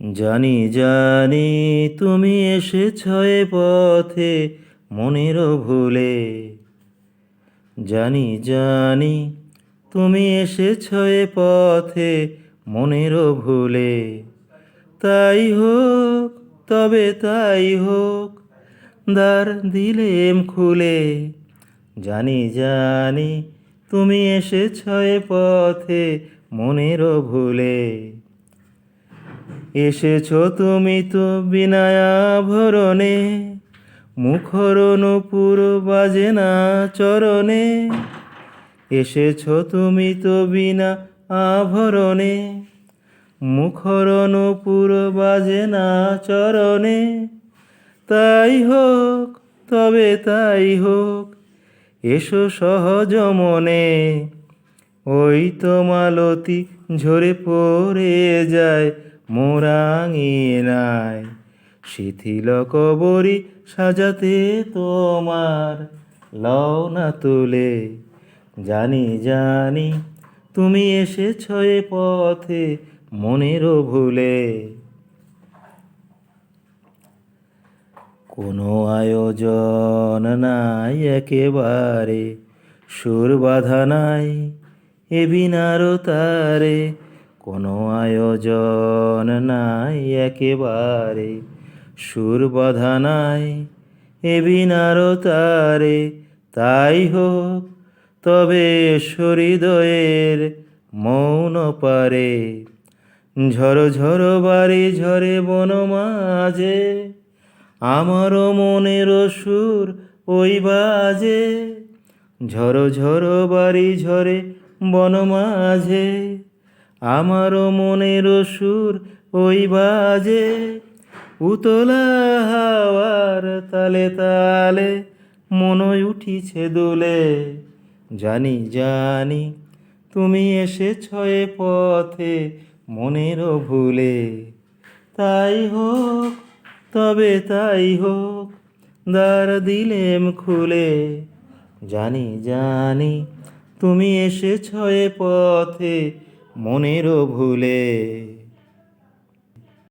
জানি জানি তুমি এসেছ এ পথে মনেরও ভুলে। জানি জানি তুমি এসেছ এ পথে মনেরও ভুলে। তাই হোক, তবে তাই হোক, দ্বার দিলেম খুলে। জানি জানি তুমি এসেছ এ পথে মনেরও ভুলে। এসেছ তুমি তো বিনায়া ভরণে মুখর নূপুর বাজে না চরণে। এসেছ তুমি তো বিনা আভরণে মুখর নূপুর বাজে না চরণে। তাই হোক, তবে তাই হোক, এসো সহজ মনে, ওই তো মালতী ঝরে পড়ে যায় মোরাঙিনায় শিথিল কবরি সাজাতে তোমার লও না তুলে। জানি জানি তুমি এসেছ এ পথে মনেরও ভুলে। কোনো আয়োজন নাই একেবারে। সুর বাধা নাই এ বিনারো তারে কোনো আয়োজন নাই একেবারে। সুর বাধা নাই, এ তারে। তাই হোক, তবে হৃদয়ের মৌন পারে। ঝড় ঝড় বাড়ি, ঝরে বন মাঝে। আমারও মনের সুর ওই বাজে। ঝড় ঝড় বাড়ি, ঝরে বন মাঝে। আমারও মনের সুর ওই বাজে, উতলা হাওয়ার তালে তালে মনই উঠিছে দোলে। জানি জানি তুমি এসেছ এ পথে মনেরও ভুলে। তাই হোক, তবে তাই হোক, দ্বার দিলেম খুলে। জানি জানি তুমি এসেছ এ পথে মনেরও ভুলে